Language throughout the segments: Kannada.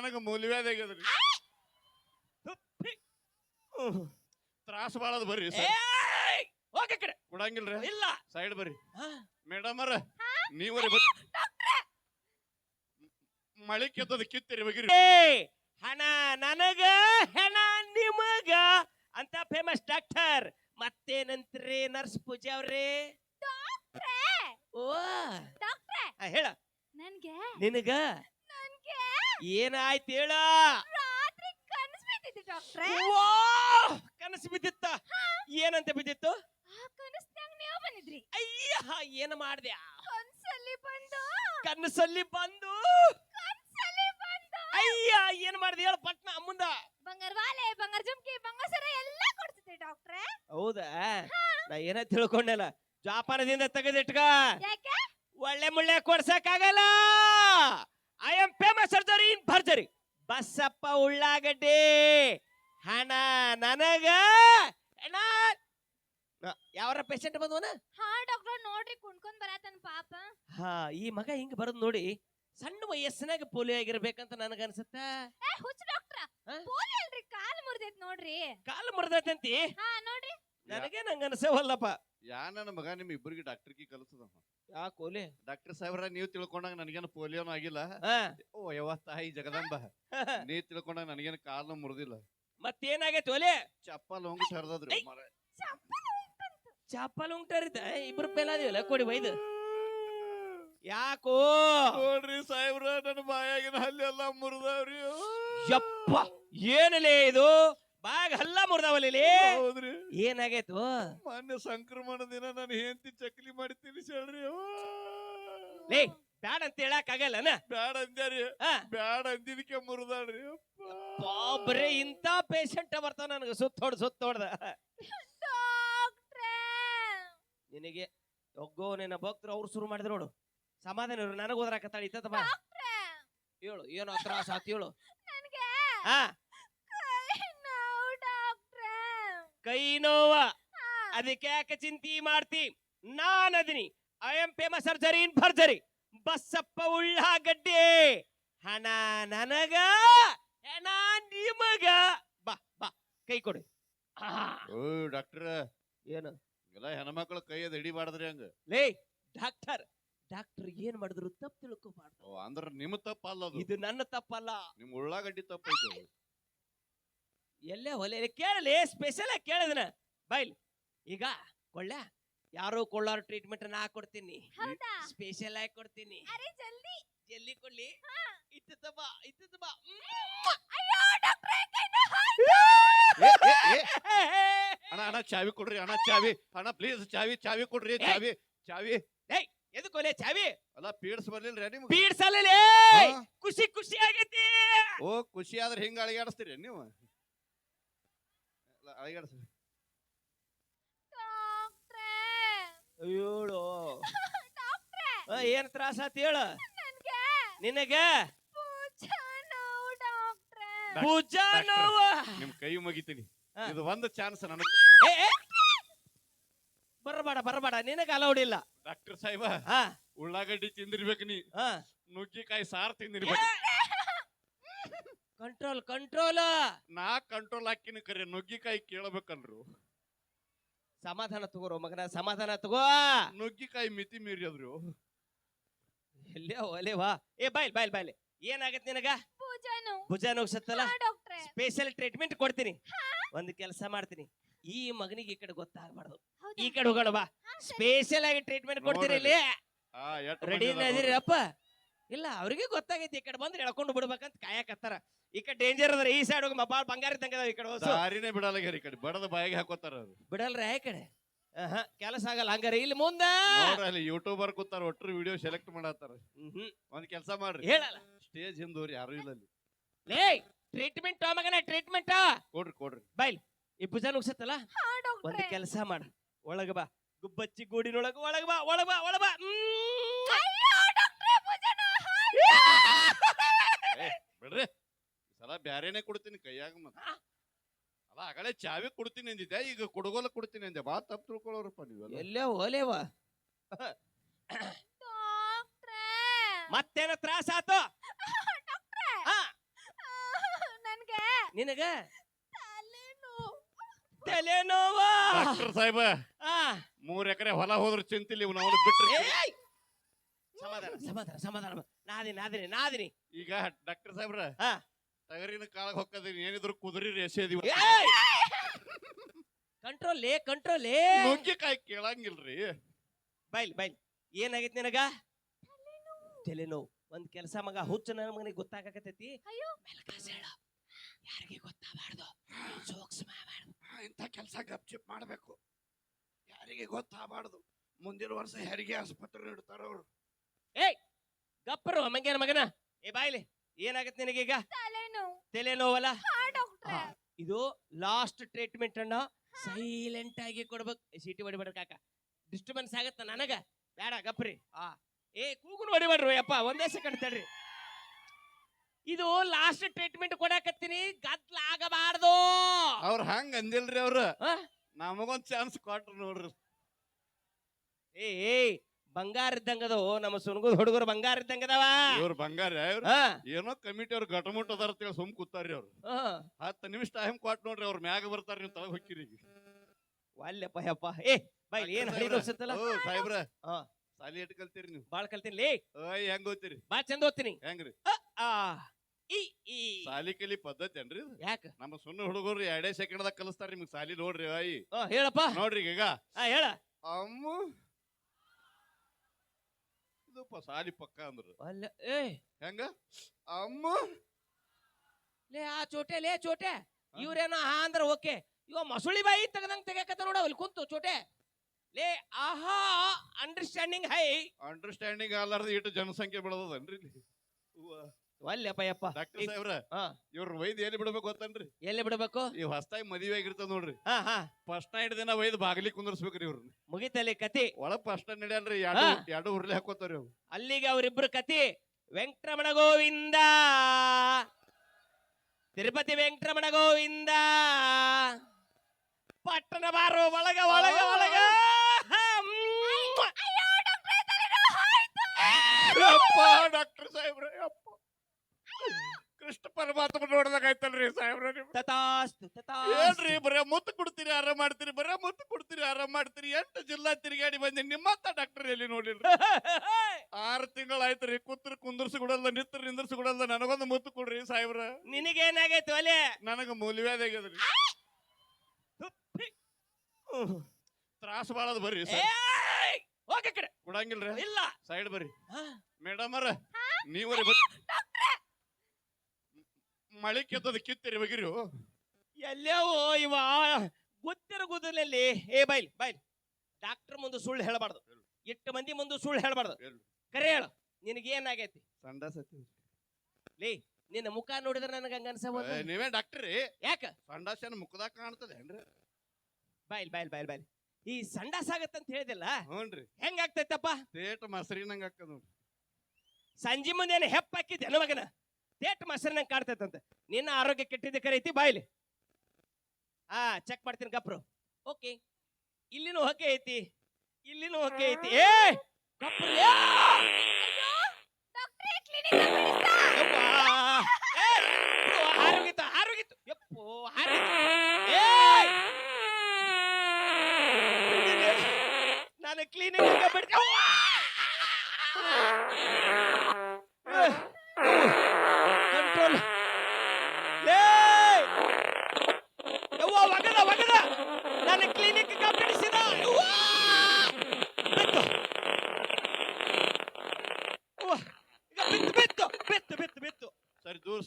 ನನಗ ಮೂಲ್ವ್ಯಾದ ಆಗ್ಯದ್ರಿ ತ್ರಾಸ ಬಾಳದ್ ಬರ್ರಿ ಏಯ್! ಹೋಗ ಕಡೆ. ಕೊಡಂಗಿಲ್ರಿ. ಇಲ್ಲ. ಸೈಡ್ ಬರ್ರಿ. ಹಾ? ಮೇಡಮ್ ಅರ ನೀವರಿ ಬರ್ ಮಳಿ ಕೆತ್ತದ ಕಿತ್ತಿರಿ ಬಗಿರಿ ಏ, ಹಣ ನನಗ ಹೆಣ ನಿಮಗ ಅಂತ ಫೇಮಸ್ ಡಾಕ್ಟರ್ ಮತ್ತೇನಂತ್ರಿ ನರ್ಸ್ ಪೂಜಾ ಅವ್ರಿ? ಓ. ಡಾಕ್ಟ್ರೆ! ಆ, ಹೇಳ. ನಿನಗ ನನ್ಗೆ ಏನಾಯ್ತು ಹೇಳ ರಾತ್ರಿ ಕನಸು ಬಿದ್ದಿತ್ತು ಡಾಕ್ಟ್ರೆ. ಕನಸು ಬಿದ್ದಿತ್ತ? ಏನಂತ ಬಿದ್ದಿತ್ತು? ಆ ಕನಸ್ನ್ಯಾಗ ನೀವು ಬಂದಿದ್ರಿ. ಅಯ್ಯ ಏನ್ ಮಾಡ್ದೆ? ಕನ್ಸಲ್ಲಿ ಬಂದು. ಕನಸಲ್ಲಿ ಬಂದು. ಕನ್ಸಲ್ಲಿ ಬಂದು. ಅಯ್ಯ ಏನ್ ಮಾಡ್ದೆ ಹೇಳ ಪಟ್ನ ಮುಂದ. ಬಂಗಾರ ವಾಲೆ ಬಂಗಾರ ಜುಮ್ಕಿ ಬಂಗಾರ ಸರ ಎಲ್ಲ ಕೊಡ್ತಿದ್ದೆ ಡಾಕ್ಟ್ರೆ. ಹೌದಾ? ನಾ ಏನ ತಿಳ್ಕೊಂಡಲ್ಲ. ಜಾಪಾನದಿಂದ ತೆಗೆದಿಟ್ಕ. ಯಾಕೆ? ಒಳ್ಳೆ ಮುಳ್ಳೆ ಕೊಡ್ಸಕ್ಕಾಗಲ್ಲ. I am famous surgery in ಭರ್ಜರಿ ಬಸ್ಸಪ್ಪ ಉಳ್ಳಾಗಡ್ಡಿ. ಹಣ ನನಗ. ಹಣ ಯಾವರ ಪೇಷಂಟ್ ಬಂದವನ ಹಾ ಡಾಕ್ಟರ್ ನೋಡ್ರಿ ಕುಣ್ಕೊಂಡ್ ಬರತನ ಪಾಪ. ಹಾ ಈ ಮಗ ಹಿಂಗ್ ಬರೋದ್ ನೋಡಿ ಸಣ್ಣ ವಯಸ್ಸಿನಾಗ ಪೋಲಿಯೋ ಆಗಿರ್ಬೇಕಂತ ನನಗ ಅನ್ಸುತ್ತ? ಏ ಹುಚ್ಚ ಡಾಕ್ಟರ್ ಹಾ? ಪೋಲಿ ಅಲ್ರಿ ಕಾಲ್ ಮುರಿದೈತ್ ನೋಡ್ರಿ. ಕಾಲ್ ಮುರಿದೈತಂತಿ? ಹಾ ನೋಡ್ರಿ. ನನಗೆ ನಂಗ ಅನ್ಸವಲ್ಲಪ್ಪ ಯಾ ನನ್ನ ಮಗ ನಿಮ್ ಇಬ್ಬರಿಗೆ ಡಾಕ್ಟರ್ಗೆ ಕಲಿಸದ ಯಾ ಕೋಲಿ? ಡಾಕ್ಟರ್ ಸಾಹೇಬ್ರ ನೀವ್ ತಿಳ್ಕೊಂಡಾಗ ನನಗೇನು ಪೋಲಿಯೋನು ಆಗಿಲ್ಲ. ಹಾ. ಓ ಯಾವ ತಾಯಿ ಜಗದಂಬ. ನೀವ್ ತಿಳ್ಕೊಂಡಾಗ ನನಗೇನು ಕಾಲು ಮುರಿದಿಲ್ಲ. ಮತ್ತೇನಾಗೈತೆ ಒಲೆ? ಚಪ್ಪಲ್ ಹೋಗಿ ಹರಿದ್ರಿ ಚಪ್ಪಲ್ ಚಾಪಲ್ ಉಂಟಾರಿತ? ಇಬ್ರು ಪೇಲಾದಿವಲ್ಲ ಕೊಡಿ ಬೈದು ಯಾಕೋ? ನೋಡ್ರಿ ಸಾಹೇಬ್ರ ನನ್ನ ಬಾಯಾಗಿನ ಹಲ್ಲಿ ಎಲ್ಲ ಮುರಿದವ್ರಿ. ಯಪ್ಪ ಏನಲೇ ಇದು? ಬಾಗ್ ಹಲ್ಲ ಮುರ್ದಾವಲ್ಲಿ ಹೌದ್ರಿ. ಏನಾಗೈತು? ಮೊನ್ನೆ ಸಂಕ್ರಮಣ ದಿನ ನಾನು ಹೆಂಡತಿ ಚಕ್ಲಿ ಮಾಡಿ ತಿನ್ಸೇಳ್ರಿ ಲೇ ಬ್ಯಾಡ ಅಂತ ಹೇಳಕ್ ಆಗಲ್ಲನ ಬ್ಯಾಡ ಅಂದ್ಯಾರಿ. ಹಾ. ಬ್ಯಾಡ ಅಂದಿದ್ಕೆ ಮುರಿದಾಳ್ರಿ ಬಾಬ್ರೆ ಇಂತ ಪೇಷಂಟ್ ಬರ್ತಾವ ನನಗೆ ಸುತ್ತ ಹೊಡ್ ಸುತ್ತ ಹೊಡ್ದ. ಡಾಕ್ಟ್ರೇ. ನಿನಗೆ ಒಗ್ಗೋ ನಿನ್ನ ಭಕ್ತರು ಅವ್ರು ಶುರು ಮಾಡಿದ್ರು ನೋಡು. ಸಮಾಧಾನ ಇರು ನನಗೆ ಓದ್ರಾಕತ್ತಾಳ ಇತ್ತ ಬಾ ಡಾಕ್ಟ್ರೇ. ಹೇಳು ಏನೋ ತ್ರಾಸ ಆತ್ ಹೇಳು. ನನಗೆ ಹಾ ಕೈ ನೋವು ಡಾಕ್ಟ್ರೇ ಕೈ ನೋವ. ಅದಕ್ಕೆ ಯಾಕೆ ಚಿಂತಿ ಮಾಡ್ತಿ? ನಾನ್ ಅದಿನಿ I am famous surgery in forgery Basappa ಉಳ್ಳಾಗಡ್ಡೆ. ಹಣ ನನಗ ಹಣ ನಿಮಗ. ಬಾ ಬಾ ಕೈ ಕೊಡು. ಓ ಡಾಕ್ಟರ್ ಏನು? ಎಲ್ಲ ಹೆಣ್ಮಕ್ಳು ಕೈ ಅದ್ ಹಿಡಿಬಾರ್ದ್ರಿ ಹಂಗ. ಲೇ ಡಾಕ್ಟರ್ ಡಾಕ್ಟರ್ ಏನ್ ಮಾಡಿದ್ರು ತಪ್ಪು ತಿಳ್ಕೊಬಾರ್ದು. ಓ ಅಂದ್ರ ನಿಮ್ ತಪ್ಪ ಅಲ್ಲ ಅದು. ಇದು ನನ್ನ ತಪ್ಪಲ್ಲ. ನಿಮ್ ಉಳ್ಳಾಗಡ್ಡಿ ತಪ್ಪು. ಎಲ್ಲೇ ಹೊಲೆ ಕೇಳಲಿ ಸ್ಪೆಷಲ್ ಆಗಿ ಕೇಳಿದನ ಬೈಲ್ ಈಗ ಕೊಳ್ಳ ಯಾರು ಕೊಳ್ಳಾರ ಟ್ರೀಟ್ಮೆಂಟ್ ನಾ ಕೊಡ್ತೀನಿ. ಹೌದಾ? ಸ್ಪೆಷಲ್ ಆಗಿ ಕೊಡ್ತೀನಿ. ಅರೆ ಜಲ್ದಿ. ಜಲ್ದಿ ಕೊಡ್ಲಿ. ಇತ್ತ ಬಾ ಇತ್ತ ಬಾ ಅಯ್ಯೋ ಡಾಕ್ಟ್ರೇ ಕೈ ನೋವು ಏ, ಏ, ಏ, ಅಣ್ಣ ಅಣ್ಣ ಚಾವಿ ಕೊಡ್ರಿ ಅಣ್ಣ ಚಾವಿ. ಅಣ್ಣ ಪ್ಲೀಸ್ ಚಾವಿ ಚಾವಿ ಕೊಡ್ರಿ ಚಾವಿ ಚಾವಿ. ಎದಕ್ಕೋಲೆ ಚಾವಿ? ಅಲ್ಲ ಪೀಡ್ಸ್ ಬರ್ಲಿಲ್ರಿ ನಿಮ್ಗೆ? ಬೀಡ್ಸಲ್ಲೇ ಹಾ? ಖುಷಿ ಖುಷಿ ಆಗೈತಿ. ಓ ಖುಷಿ ಆದ್ರೆ ಹಿಂಗ ಅಳಿಗಾಡಿಸ್ತೀರಿ ನೀವು? ಅಯ್ಯೋಳು. ಡಾಕ್ಟ್ರೇ! ಏನ್ ತ್ರಾಸ ಆತ್ ಹೇಳ? ನಿನಗೆ ನಿನಗ? ಭುಜ ನೋವು ಭುಜ ನಿಮ್ ಕೈ ಮುಗಿತೀನಿ. ಹಾ. ಇದು ಒಂದು ಚಾನ್ಸ್ ನನಗೆ. ಏ, ಏ. ಬರಬೇಡ ಬರಬೇಡ. ನಿನಗೆ ಅಲೌಡ್ ಇಲ್ಲ. ಡಾಕ್ಟರ್ ಸಾಹೇಬ ಹಾ. ಉಳ್ಳಾಗಡ್ಡಿ ತಿಂದಿರ್ಬೇಕು ನೀ. ಹಾ. ನುಗ್ಗಿಕಾಯಿ ಸಾರ್ ತಿಂದಿರ್ಬೇಕು. ಕಂಟ್ರೋಲ್ ಕಂಟ್ರೋಲ್ ನಾ ಕಂಟ್ರೋಲ್ ಹಾಕಿನ ಕರೆ ನುಗ್ಗಿಕಾಯಿ ಕೇಳಬೇಕಲ್ರು. ಸಮಾಧಾನ ತಗೋರು ಮಗನ ಸಮಾಧಾನ ತಗೋ. ನುಗ್ಗಿಕಾಯಿ ಮಿತಿ ಮೀರಿದ್ರು. ಎಲ್ಲೇ ಒಲೆ ವಾ. ಏ ಬಾಯ್ ಬಾಯ್ ಬಾಯ್ ಏನಾಗತ್ತೆ ನಿನಗ? ಭುಜ ನೋವು ಭುಜ ನೋಗ್ಸತ್ತಲ್ಲ ಹಾ ಡಾಕ್ಟ್ರೇ. ಸ್ಪೆಷಲ್ ಟ್ರೀಟ್ಮೆಂಟ್ ಕೊಡ್ತೀನಿ. ಹಾ? ಒಂದು ಕೆಲಸ ಮಾಡ್ತೀನಿ. ಈ ಮಗನಿಗೆ ಈ ಕಡೆ ಗೊತ್ತಾಗಬಾರ್ದು. ಹೌದಾ? ಈ ಕಡೆ ಹೋಗೋಣ ಬಾ. ಹಾ, ಸರಿ. ಸ್ಪೆಷಲ್ ಆಗಿ ಟ್ರೀಟ್ಮೆಂಟ್ ಕೊಡ್ತೀರಿ ಇಲ್ಲಿ. ಆ ರೆಡಿ ಮಂದಿ ಅದಾರ್ ಇಲ್ಲ ಅವ್ರಿಗೆ ಗೊತ್ತಾಗೈತಿ ಈ ಕಡೆ ಬಂದ್ರೆ ಎಳ್ಕೊಂಡು ಬಿಡ್ಬೇಕಂತ ಕಾಯಕತ್ತಾರ. ಈ ಕಡೆ ಡೇಂಜರ್ ಅದ್ರ ಈ ಸೈಡ್ ಹೋಗಿ ಬಾಳ ಬಂಗಾರ ಇದ್ದಂಗ ಅದಾವ ಈ ಕಡೆ ಸಾರಿನೇ ಹೊಸು. ದಾರಿನೇ ಬಿಡಲ್ಲ ಈ ಕಡೆ ಬಡದ ಬಾಯಿಗೆ ಹಾಕೋತಾರ ಅವ್ರು. ಬಿಡಲ್ರ ಯಾ ಕಡೆ? ಆಹಾ, ಕೆಲಸ ಆಗಲ್ಲ ಹಂಗಾರೆ ಇಲ್ಲಿ ಮುಂದೆ. ನೋಡ್ರಿ ಅಲ್ಲಿ ಯೂಟ್ಯೂಬರ್ ಕೂತಾರ ಒಟ್ಟರು ವಿಡಿಯೋ ಸೆಲೆಕ್ಟ್ ಮಾಡತ್ತಾರ. ಹ್ಮ್. ಒಂದ್ ಕೆಲಸ ಮಾಡ್ರಿ. ಹೇಳಲ್ಲ. ಸ್ಟೇಜ್ ಹಿಂದೂರಿ ಯಾರು ಇಲ್ಲ ಅಲ್ಲಿ. ಲೇ ಟ್ರೀಟ್ಮೆಂಟ್ ಮಗನ ಟ್ರೀಟ್ಮೆಂಟ್ ಕೊಡ್ರಿ ಕೊಡ್ರಿ. ಬೈಲ್ ಈ ಭುಜ ನುಗ್ಸತ್ತಲ್ಲ? ಹಾ ಒಂದು ಡಾಕ್ಟ್ರೇ ಕೆಲಸ ಮಾಡ ಒಳಗ ಬಾ. ಗುಬ್ಬಚ್ಚಿ ಗೂಡಿನೊಳಗ ಒಳಗ ಬಾ ಒಳಗ ಬಾ ಒಳಗ ಬಾ. ಮ್ಮ್. ಅಯ್ಯೋ ಡಾಕ್ಟರ್ ಸಲ ಬ್ಯಾರೇನೆ ಕೊಡ್ತೀನಿ ಕೈಯಾಗ ಮತ್ತ ಅಲ್ಲ ಆಗಲೇ ಚಾವಿ ಕೊಡ್ತೀನಿ ಅಂದಿದ್ದೆ ಈಗ ಕೊಡಗೋಲ ಕೊಡ್ತೀನಿ ಅಂದೆ. ಬಾ ತಪ್ಪು ತಿಳ್ಕೊಳ್ಳೋರಪ್ಪ ನೀವೆಲ್ಲ. ಎಲ್ಲೇ ಹೋಲೇವ ಡಾಕ್ಟ್ರೇ. ಮತ್ತೇನ ತ್ರಾಸ ಆತು? ಡಾಕ್ಟ್ರೇ. ಹಾ. ನಿನಗ ತಲೆನೋವು. ತಲೆನೋವಾ. ಡಾಕ್ಟರ್ ಸಾಹೇಬ ಆ, ಮೂರ್ ಎಕರೆ ಹೊಲ ಹೋದ್ರ ಚಿಂತಿಲ್ಲ ಇವ್ನ ಅವನು ಬಿಟ್ರಿ ಏಯ್! ಸಮಾಧಾನ ಸಮಾಧಾನ ಸಮಾಧಾನ. ನಾದಿನಿ ನಾದಿನಿ ನಾದಿನಿ. ಈಗ ಡಾಕ್ಟರ್ ಸಾಹೇಬ್ರ ಹಾ. ಟಗರಿನ ಕಾಲಕ್ಕೆ ಹೊಕ್ಕದೀನಿ ಏನಿದ್ರು ಕುದುರಿ ಕಂಟ್ರೋಲ್ ಲೇ ಕಂಟ್ರೋಲ್ ಲೇ ನುಗ್ಗಿಕಾಯಿ ಕೇಳಂಗಿಲ್ರಿ. ಬೈಲ್ ಬೈಲ್. ಏನಾಗೈತಿ ನಿನಗ? ತಲೆನೋವು. ಒಂದ್ ಕೆಲಸ ಮಗ ಹುಚ್ಚ ನನ್ನ ಮಗನಿಗೆ ಗೊತ್ತಾಗಕತ್ತೈತಿ. ಅಯ್ಯೋ. ಮೆಲ್ಕಾಸ್ ಹೇಳು. ಯಾರಿಗೆ ಗೊತ್ತಾಗಬಾರ್ದು? ಸೂಕ್ಷ್ಮ ಇಂಥ ಕೆಲಸ ಗಪ್ಚಿಪ್ ಮಾಡಬೇಕು. ಯಾರಿಗೆ ಗೊತ್ತಾಗಬಾರ್ದು? ಮುಂದಿನ ವರ್ಷ ಹೆರಿಗೆ ಆಸ್ಪತ್ರೆ ಇಡ್ತಾರ ಅವ್ರು. ಏಯ್! ಗಪ್ಪರು ಮಂಗೇನ ಮಗನ. ಏ ಬಾಯ್ಲಿ ಏನಾಗತ್ತೆ ನಿನಗೀಗ? ಹಾ ಡಾಕ್ಟ್ರೆ ಇದು ಲಾಸ್ಟ್ ಟ್ರೀಟ್ಮೆಂಟ್ ಅನ್ನ ಸೈಲೆಂಟ್ ಆಗಿ ಕೊಡ್ಬೇಕು. ಸಿಟಿ ಸೀಟಿ ಹೊಡಿಬೇಡ ಕಾಕ. ಡಿಸ್ಟರ್ಬೆನ್ಸ್ ಆಗತ್ತ ನನಗ? ಬೇಡ ಗಪ್ರಿ. ಆ ಏ ಕೂಗುನು ಹೊಡಿಬೇಡ್ರಿ ಅಪ್ಪ ಒಂದೇ ಸೆಕೆಂಡ್ ತಡ್ರಿ. ಇದು ಲಾಸ್ಟ್ ಟ್ರೀಟ್ಮೆಂಟ್ ಕೊಡಾಕತ್ತೀನಿ ಗದ್ಲ ಆಗಬಾರ್ದು. ಅವ್ರ ಹಂಗ ಅಂದಿಲ್ರಿ ಅವ್ರ. ಆ? ನಮಗೊಂದ್ ಚಾನ್ಸ್ ಕೊಟ್ರು ನೋಡ್ರಿ. ಏ ಏಯ್ ಬಂಗಾರ ಇದ್ದಂಗದು ನಮ್ಮ ಸುನಗುದ ಹುಡುಗರು ಬಂಗಾರ ಇದ್ದಂಗದವ? ಇವ್ರ ಬಂಗಾರ ಇವ್ರು ಹಾ. ಏನೋ ಕಮಿಟಿ ಅವ್ರು ಘಟಮುಟ್ ಅದಾರ ಅಂತೇಳಿ ಸುಮ್ ಕೂತಾರ್ರಿ ಅವ್ರು. ಹಾ. ಹತ್ತು ನಿಮಿಷ ಟೈಮ್ ಕೊಟ್ ನೋಡ್ರಿ ಅವ್ರ ಮ್ಯಾಗ ಬರ್ತಾರ ನೀವು ತಳಗ್ ಹೊಕ್ಕಿರಿ ಈಗ. ಒಲ್ಲೆಪ್ಪ ಯಪ್ಪ. ಏ ಬೈ ಏನ್ ಹಳಿ ಓ, ಸಾಹೇಬ್ರ. ಹಾ. ಸಾಲಿ ಎಟ್ ಕಲ್ತೀರಿ ನೀವು? ಬಾಳ್ ಕಲ್ತೀನಿ. ಲೇ. ಓಯ್ ಹೆಂಗ್ ಓದ್ತೀರಿ? ಬಾಳ್ ಚಂದ ಓದ್ತೀನಿ. ಹೆಂಗ್ರಿ? ಆ ಇ, ಈ. ಸಾಲಿ ಕಲಿ ಪದ್ಧತಿ ಏನ್ರಿ ಇದು? ಯಾಕ? ನಮ್ಮ ಸುಣ್ಣ ಹುಡುಗರು ಎರಡೇ ಸೆಕೆಂಡ್ ದಾಗ ಕಲಿಸ್ತಾರ ನಿಮ್ಗೆ ಸಾಲಿ ನೋಡ್ರಿ ಅಯ್ಯ ಆ, ಹೇಳಪ್ಪ. ನೋಡ್ರಿ ಈಗ ಆ ಹೇಳ. ಅಮ್ಮ. ಇದಪ್ಪ ಸಾಲಿ ಪಕ್ಕ ಅಂದ್ರು. ಅಲ್ಲ ಏ ಹೆಂಗ? ಅಮ್ಮ! ಲೇ ಆ ಚೋಟೆ ಲೇ ಚೋಟೆ! ಇವ್ರೇನ ಹಾ ಅಂದ್ರ ಓಕೆ. ಇವ ಮಸುಳಿ ಬಾಯಿ ತೆಗದಂಗ್ ತೆಗಿಯಕತ್ತ ನೋಡ ಅಲ್ಲಿ ಕುಂತು ಚೋಟೆ. ಲೇ ಆಹಾ ಅಂಡರ್ಸ್ಟ್ಯಾಂಡಿಂಗ್ ಹೈ. ಅಂಡರ್ಸ್ಟ್ಯಾಂಡಿಂಗ್ ಅಲ್ಲಾರ್ದ ಇಟ್ಟು ಜನಸಂಖ್ಯೆ ಬೆಳೆದದನ್ರಿ ಇಲ್ಲಿ? ಒಲ್ಲೆಪ್ಪ ಯಪ್ಪ. ಡಾಕ್ಟರ್ ಸಾಹೇಬ್ರ ಹಾ ಇವ್ರ ವೈದ್ಯ ಎಲ್ಲಿ ಬಿಡ್ಬೇಕು ಗೊತ್ತನ್ರಿ? ಎಲ್ಲಿ ಬಿಡಬೇಕು? ಈ ಹೊಸ್ತಾಗಿ ಮದುವೆ ಆಗಿರ್ತದ ನೋಡ್ರಿ. ಹಾ ಹಾ. ಫಸ್ಟ್ ನೈಟ್ ದಿನ ವೈದ್ ಬಾಗಿಲಿ ಕುಂದರ್ಸ್ಬೇಕ್ರಿ ಇವ್ರನ್ನ ಮುಗಿತಲ್ಲಿ ಕತಿ. ಒಳಗ್ ಫಸ್ಟ್ ನಡೆಯಲ್ರಿ ಎರಡು ಹಾ. ಎರಡು ಉರ್ಲಿ ಹಾಕೋತಾರ ಅವ್ರು. ಅಲ್ಲಿಗೆ ಅವರಿಬ್ರು ಕತಿ. ವೆಂಕಟರಮಣ ಗೋವಿಂದ. ತಿರುಪತಿ ವೆಂಕಟರಮಣ ಗೋವಿಂದ. ಪಟ್ಟಣ ಬಾರೋ ಒಳಗ ಒಳಗ ಒಳಗ. ಹಮ್. ಅಯ್ಯೋ ಡಾಕ್ಟ್ರೆ ತಲೆನೋವು ಆಯ್ತು ಯಪ್ಪ ಡಾಕ್ಟರ್ ಸಾಹೇಬ್ರ ಯಪ್ಪ. ಪರಮಾತ್ಮ ನೋಡ್ದಾಗ ಆಯ್ತಲ್ರಿ ಸಾಹೇಬ್ರ ನೀವು? ತಥಾಸ್ತು ತಥಾಸ್ತು. ಏನ್ರಿ ಬರೇ ಮುತ್ತು ಕೊಡ್ತೀರಿ ಆರಾಮ್ ಮಾಡ್ತೀರಿ ಬರೇ ಮುತ್ತು ಕೊಡ್ತೀರಿ ಆರಾಮ್ ಮಾಡ್ತೀರಿ ಎಂಟು ಜಿಲ್ಲಾ ತಿರುಗಾಡಿ ಬಂದಿ ನಿಮ್ಮಂತ ಡಾಕ್ಟರ್ ಎಲ್ಲಿ ನೋಡಿಲ್ರಿ? ಆರು ತಿಂಗಳಾಯ್ತ್ರಿ ಕೂತ್ರ ಕುಂದರ್ಸಿ ಕೊಡಲ್ಲ ನಿತ್ರ ನಿಂದ್ರಸಿ ಕೊಡಲ್ಲ ನನಗೊಂದು ಮುತ್ತು ಕೊಡ್ರಿ ಸಾಹೇಬ್ರ. ನಿನಗೇನಾಗೈತೆ ಒಲೆ ನನಗ ಆಗ್ಯದ್ರಿ. ತ್ರಾಸ ಬಾಳದ್ ಬರ್ರಿ ಸರ್. ಏಯ್! ಹೋಗ ಕಡೆ. ಕೊಡಂಗಿಲ್ರಿ. ಇಲ್ಲ. ಸೈಡ್ ಬರ್ರಿ. ಹಾ. ಮೇಡಮ್ ಅರ ನೀವರಿ ಬರ್ ಮಳಿ ಕೆತ್ತದ ಕಿತ್ತಿರಿ ಬಗಿರು ಎಲ್ಲವೋ ಇವ ಗೊತ್ತಿರ ಗುದ್ದಲಲ್ಲಿ ಏ ಬೈಲ್ ಬೈಲ್. ಡಾಕ್ಟರ್ ಮುಂದೆ ಸುಳ್ಳು ಹೇಳಬಾರ್ದು. ಎಷ್ಟು ಮಂದಿ ಮುಂದೆ ಸುಳ್ಳು ಹೇಳಬಾರ್ದು. ಹೇಳು. ಕರೆ ಹೇಳು. ನಿನಗೇನಾಗೈತಿ? ಸಂಡ ಸತಿ ಲೇ ನಿನ್ನ ಮುಖ ನೋಡಿದ್ರೆ ನನಗೆ ಹಂಗ ಅನ್ಸಬಹುದು ನೀವೇ ಡಾಕ್ಟರ್ ರೀ. ಯಾಕ? ಸಂಡಾಸನ ಮುಖದಾಗ ಕಾಣ್ತದೆ ಏನ್ರಿ? ಬೈಲ್ ಬೈಲ್ ಬೈಲ್ ಬೈಲ್. ಈ ಸಂಡಾಸ ಆಗತ್ತಂತ ಹೇಳಿದಿಲ್ಲ ಹ್ಞೂನ್ರಿ ಹೆಂಗಾಗ್ತೈತಪ್ಪ ಸೇಟ್ ಮಸರಿನಂಗ ಆಗ್ತದ ನೋಡ್ರಿ. ಸಂಜೆ ಮುಂದೆ ಏನು ಹೆಪ್ಪ ಹಾಕಿದ್ದೆ ನನ್ನ ಮಗನ? ತೇಟ್ ಮೊಸರಿನಂಗೆ ಕಾಡ್ತೈತಂತೆ ನಿನ್ನ ಆರೋಗ್ಯ ಕೆಟ್ಟಿದ್ದೆ ಕರೈತಿ ಬಾಯ್ಲಿ ಆ ಚೆಕ್ ಮಾಡ್ತೀನಿ ಗಪ್ರು. ಓಕೆ. ಇಲ್ಲಿನೂ ಹೊಕೆ ಐತಿ. ಇಲ್ಲಿನೂ ಹೊಕೆ ಐತಿ. ಏ ಗಪ್ರು.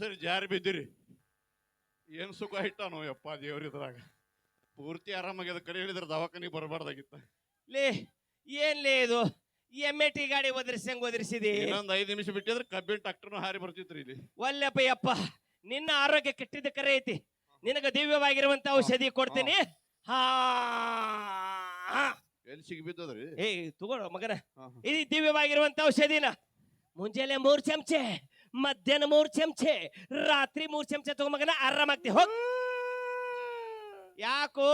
ಸರಿ ಜಾರಿ ಬಿದ್ದಿರಿ. ಏನ್ ಸುಖ ಇಟ್ಟಾನೋ ಯಪ್ಪ ದೇವ್ರ ಇದ್ರಾಗ. ಪೂರ್ತಿ ಆರಾಮಾಗ್ಯದ ಕರೆ ಹೇಳಿದ್ರೆ ದವಾಖಾನಿಗೆ ಬರಬಾರ್ದಾಗಿತ್ತ. ಲೇ ಏನ್ ಲೇ ಇದು? ಎಂ ಎ ಟಿ ಗಾಡಿ ಒದರಿಸಂಗ್ ಒದರಿಸಿದಿ? ಇನ್ನೊಂದು ಐದ್ ನಿಮಿಷ ಬಿಟ್ಟಿದ್ರೆ ಕಬ್ಬಿನ ಟ್ರಾಕ್ಟರ್ನು ಹಾರಿ ಬರ್ತಿತ್ರಿ ಇಲ್ಲಿ. ಒಲ್ಲೆಪ್ಪ ಯಪ್ಪ ನಿನ್ನ ಆರೋಗ್ಯ ಕೆಟ್ಟಿದ್ದ ಕರೆ ಐತಿ. ನಿನಗ ದಿವ್ಯವಾಗಿರುವಂತ ಔಷಧಿ ಕೊಡ್ತೀನಿ. ಹಾ. ಎಲ್ಲಿ ಸಿಗಿ ಬಿದ್ದದ್ರಿ? ಏ ತಗೊಳ್ಳೋ ಮಗನ. ಹಾ, ಹಾ. ಇದು ದಿವ್ಯವಾಗಿರುವಂತ ಔಷಧಿನ. ಮುಂಜಾನೆ ಮೂರ್ ಚಮಚೆ ಮಧ್ಯಾಹ್ನ ಮೂರು ಚಮಚೆ ರಾತ್ರಿ ಮೂರು ಚಮಚೆ ತಗೋ ಮಗನ ಆರಾಮಾಗ್ತಿ ಹೋಗ್. ಯಾಕೋ?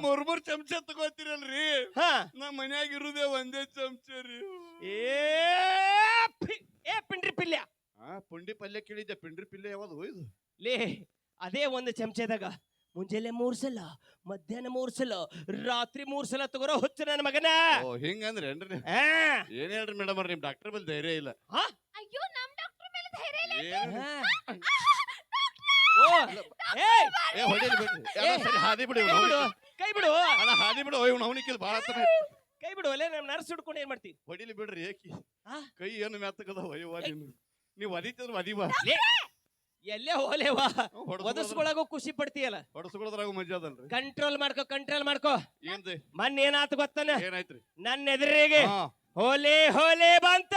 ಮೂರು ಮೂರ್ ಚಮಚ ತಗೋತೀರಲ್ರಿ? ಹಾ. ನಮ್ಮ ಮನ್ಯಾಗ ಇರುದೇ ಒಂದೇ ಚಮಚ ರೀ. ಏ ಪಿ- ಏ ಪಿಂಡ್ರಿ ಪಿಲ್ಯ. ಹಾ ಪುಂಡಿ ಪಲ್ಯ ಕೇಳಿದ್ದೆ. ಪಿಂಡ್ರಿ ಪಿಲ್ಲೆ ಯಾವ್ದು ಇದು? ಲೇ ಅದೇ ಒಂದು ಚಮಚದಾಗ ಮುಂಜಾನೆ ಮೂರು ಸಲ ಮಧ್ಯಾಹ್ನ ಮೂರು ಸಲ ರಾತ್ರಿ ಮೂರು ಸಲ ತಗೋರೋ ಹುಚ್ಚು ನನ್ನ ಮಗನ. ಓ ಹಿಂಗಂದ್ರೆ ಏನ್ರಿ ಆ, ಏನ್ ಹೇಳ್ರಿ ಮೇಡಮ್ ನಿಮ್ ಡಾಕ್ಟರ್ ಬಲ್ ಧೈರ್ಯ ಇಲ್ಲ. ಅಯ್ಯೋ ನಮ್ ಡಾಕ್ಟರ್ ಧೈರ್ಯ ಇಲ್ಲ ಏನ್? ಆ. ಓ ಏಯ್ ಏ ಹೊಡಿಲಿ ಬಿಡ್ರಿ ಸರಿ ಹಾದಿ ಬಿಡಿ ಕೈ ಬಿಡು ಕೈ ಬಿಡು. ಅಣ್ಣ ಹಾದಿ ಬಿಡು. ಇವ್ನು ಅವನಿಕ್ಕಿಲ್ ಭಾಳ ಹತ್ರ ಕೈ ಬಿಡು ಅಲ್ಲೇ ನಮ್ ನರ್ಸ್ ಹಿಡ್ಕೊಂಡು ಏನ್ ಮಾಡ್ತಿ? ಹೊಡಿಲಿ ಬಿಡ್ರಿ ಏಕಿ. ಆ? ಕೈ ಏನು ಮೆತ್ತಗದ ಒಯ್ಯವ್ವ ನೀನು. ನೀವ್ ಒದಿತಿದ್ರ ಒದಿವ ಲೇ, ಎಲ್ಲೇ ಹೋಲೇವಾ ಒದಸ್ಕೊಳಗು ಖುಷಿ ಪಡ್ತೀಯಲ್ಲ? ಹೊಡಸ್ಕೊಳದ್ರಾಗ ಮಜಾ ಅದಲ್ರಿ. ಕಂಟ್ರೋಲ್ ಮಾಡ್ಕೋ ಕಂಟ್ರೋಲ್ ಮಾಡ್ಕೋ. ಮನ್ ಮೊನ್ನೆ ಏನಾತು ಗೊತ್ತಾನ? ಏನಾಯ್ತ್ರಿ? ನನ್ನ ಎದುರಿಗೆ ಹಾ. ಹೋಲೆ ಹೋಲೆ ಬಂತ.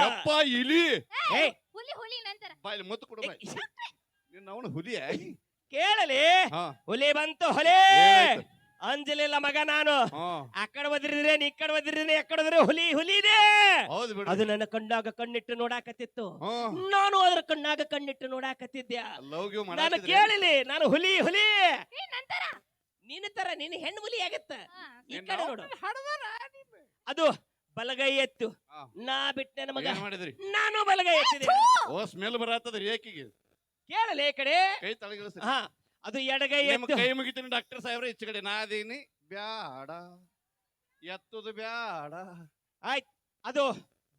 ಯಪ್ಪ ಇಲಿ! ಏಯ್ ಹುಲಿ ಹುಲಿ ನಂತರ. ಬಾಯಲ್ಲಿ ಮುತ್ತು ಕೊಡು ಬಾಯ್ ನಿನ್ನ ಅವನು ಹುಲಿಯ? ಕೇಳಲಿ. ಹಾ. ಹುಲಿ ಬಂತು ಹೊಲೆ! ಏನಾಯ್ತು? ಅಂಜಲಿಲ್ಲ ಮಗ ನಾನು. ಹಾ. ಆ ಕಡೆ ಒದಿರಿದ್ರೆ ಈ ಕಡೆ ಒದಿರಿದ್ರೆ ಆ ಕಡೆ ಒದಿದ್ರೆ ಹುಲಿ ಹುಲಿದೆ ಹೌದು ಬಿಡ್ರಿ ಅದು ನನ್ನ ಕಣ್ಣಾಗ ಕಣ್ಣಿಟ್ಟು ನೋಡಾಕತ್ತಿತ್ತು. ಹಾ. ನಾನು ಅದ್ರ ಕಣ್ಣಾಗ ಕಣ್ಣಿಟ್ಟು ನೋಡಾಕತ್ತಿದ್ದೆ. ಲವ್ ಗಿವ್ ನಾನು ಮಾಡಾತಿದ್ರಿ ಕೇಳಿಲಿ ನಾನು ಹುಲಿ ಹುಲಿ! ಏ ನಂತರ? ನಿನ್ನ ತರ ನಿನ್ನ ಹೆಣ್ಣು ಹುಲಿ ಆಗತ್ತ. ಈ ಕಡೆ ನೋಡು. ಅದು ಬಲಗೈ ಎತ್ತು. ನಾ ಬಿಟ್ಟೆ ನಮಗ ಏನ್ ಮಾಡಿದ್ರಿ? ನಾನು ಬಲಗೈ ಎತ್ತಿದೆ ಓ ಸ್ಮೆಲ್ ಬರತ್ತದ್ರಿ ಏಕಿಗೆ? ಕೇಳಲ್ಲ ಈ ಕಡೆ? ಕೈ ತಳಗಿಳಿಸ್ರಿ. ಹಾ ಅದು ಎಡಗೈ ನಿಮ್ಮ ಎತ್ತು. ಕೈ ಮುಗಿತೀನಿ ಡಾಕ್ಟರ್ ಸಾಹೇಬ್ರ ಈಚೆ ಕಡೆ ನಾ ಅದೀನಿ. ಬ್ಯಾಡ. ಎತ್ತದು ಬ್ಯಾಡ. ಅದು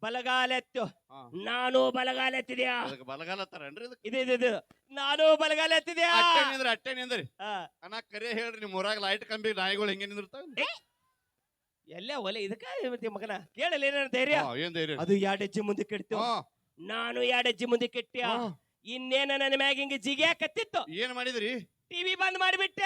ಬಲಗಾಲ ಎತ್ತು. ಹಾ. ನಾನು ಬಲಗಾಲ ಎತ್ತಿದ್ಯಾ? ಅದಕ್ಕೆ ಬಲಗಾಲ ತರನ್ರಿ ಇದಕ್ಕೆ? ಇದು ಇದು ಇದು. ನಾನು ಬಲಗಾಲ ಎತ್ತಿದ್ಯಾ? ಅಟ್ಟೆ ನಿಂದ್ರಿ ಅಟ್ಟೆ ನಿಂದ್ರಿ. ಹಾ. ಅಣ್ಣ ಕರೆ ಹೇಳ್ರಿ ನಿಮ್ ಊರಾಗ ಲೈಟ್ ಕಂಬಿ ನಾಯಿಗಳು ಹೆಂಗೆ ನಿಂದಿರ್ತಾವ ಎಲ್ಲೇ ಒಲೆ ಇದಕ್ಕ ಮಗನ? ಕೇಳಲ್ಲ ಏನೇನು ಧೈರ್ಯ? ಏನ್ ಧೈರ್ಯ? ಅದು ಎರಡು ಹೆಜ್ಜೆ ಮುಂದೆ ಕೆಟ್ಟ ಹಾ, ನಾನು ಎರಡು ಹೆಜ್ಜೆ ಮುಂದೆ ಕೆಟ್ಟ್ಯ? ಹಾ. ಇನ್ನೇನ ನನ್ನ ಮ್ಯಾಗ ಹಿಂಗೆ ಜಿಗ್ಯಾಕತ್ತಿತ್ತು? ಏನ್ ಮಾಡಿದ್ರಿ? ಟಿವಿ ಬಂದ್ ಮಾಡಿಬಿಟ್ಟ.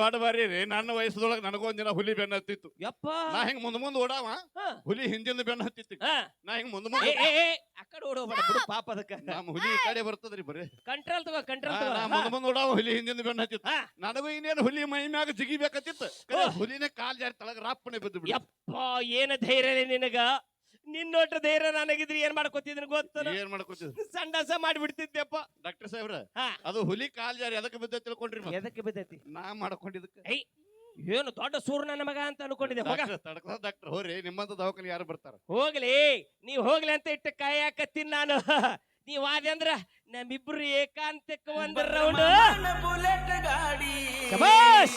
ದೊಡ್ಡ ಬಾರಿ ರೀ. ನನ್ನ ವಯಸ್ಸದೊಳಗ ನನಗೊಂದ್ ದಿನ ಹುಲಿ ಬೆನ್ನ ಹತ್ತಿತ್ತು. ಯಪ್ಪ. ನಾ ಹಿಂಗ್ ಮುಂದ್ ಮುಂದ್ ಓಡಾವ? ಹಾ. ಹುಲಿ ಹಿಂದಿಂದ ಬೆನ್ನ ಹತ್ತಿತ್ತು. ಹಾ. ನಾ ಹಿಂಗ್ ಮುಂದ್ ಮುಂದ್ ಏ, ಏ, ಆ ಕಡೆ ಬಿಡು ಪಾಪ ಅದಕ್ಕ. ನಮ್ ಹುಲಿ ಈ ಕಡೆ ಬರ್ತದ್ರಿ ಬರೀ. ಕಂಟ್ರೋಲ್ ತಗೋ ಕಂಟ್ರೋಲ್ ಹಾ, ನಾ. ಮುಂದ್ ಮುಂದ್ ಓಡಾವ ಹುಲಿ ಹಿಂದಿಂದ ಬೆನ್ನ ಹತ್ತಿತ್ತು. ಹಾ. ನನಗೂ ಇನ್ನೇನು ಹುಲಿ ಮೈ ಮ್ಯಾಗ ಜಿಗಿಬೇಕತ್ತಿತ್ತು ಹುಲಿನ ಕಾಲ್ ಜಾರಿ ತಳಗ ರಾಪ್ಪನೆ ಬಿದ್ದು ಯಪ್ಪಾ ಯಪ್ಪ ಏನ ಧೈರ್ಯ ನಿನಗ? ನಿನ್ನೊಟ್ಟ ಧೈರ್ಯ ಏನ್ ಮಾಡ್ಕೊತಿದ್ರು? ಸಂಡಾಸ ಮಾಡ್ಬಿಡ್ತಿದ್ದೆಪ್ಪ ಡಾಕ್ಟರ್ ಸಾಹೇಬ್ರ ಹಾ. ಅದು ಹುಲಿ ಕಾಲ್ ಜಾರಿ ಅದಕ್ಕೆ ಬಿದ್ದ ತಿಳ್ಕೊಂಡ್ರಿ ಮತ್ತೆ? ಎದಕ್ಕೆ ಬಿದ್ದೈತಿ? ನಾ ಮಾಡ್ಕೊಂಡಿದ್ದಕ್ಕೆ. ಐ ಏನು ದೊಡ್ಡ ಸೂರ್ ನನ್ನ ಮಗ ಅಂತ ಅನ್ಕೊಂಡಿದ್ದೆ ತಡ್ಕೋ ಡಾಕ್ಟರ್ ಹೋರಿ ನಿಮ್ಮಂತ ದವಾಖಾನೆ ಯಾರು ಬರ್ತಾರ? ಹೋಗ್ಲಿ ನೀ ಹೋಗ್ಲಿ ಅಂತ ಇಟ್ಟು ಕಾಯಕತ್ತೀನಿ ನಾನು. ನೀವ್ ಆದೆ ಅಂದ್ರ ನಮ್ಮಿಬ್ರು ಏಕಾಂತಕ್ಕೆ ಒಂದ್ ರೌಂಡ್ ಬುಲೆಟ್ ಗಾಡಿ. ಶಬಾಷ್!